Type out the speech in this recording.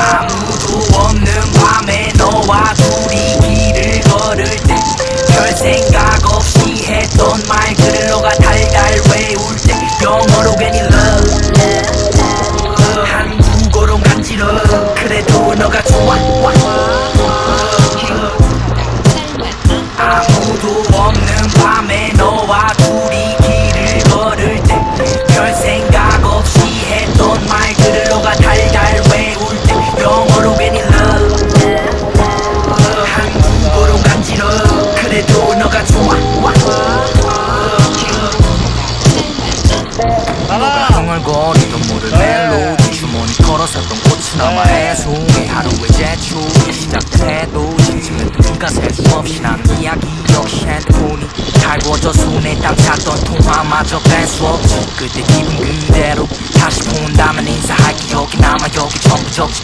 아무도 없는 밤에 너와 둘이 길을 걸을 때 별 생각 없이 했던 말들을 너가 달달 외울 때 영어로 괜히 love. 한국어로 간지러. 그래도 너가 좋아. 아무도 없는 밤에 너와 둘이 너가 흥얼거리던 모를 멜로디 주머니 걸어섰던 꽃이 남아의 소리 하루의 제출이 시작돼도 심심해도 네가 셀 수 없이 나는 이야기 역시 핸드폰이 달궈져 손에 딱 찼던 통화마저 뺄 수 없지. 그때 기분 그대로 다시 본다면 인사할 기억이 남아 여기 전부 적지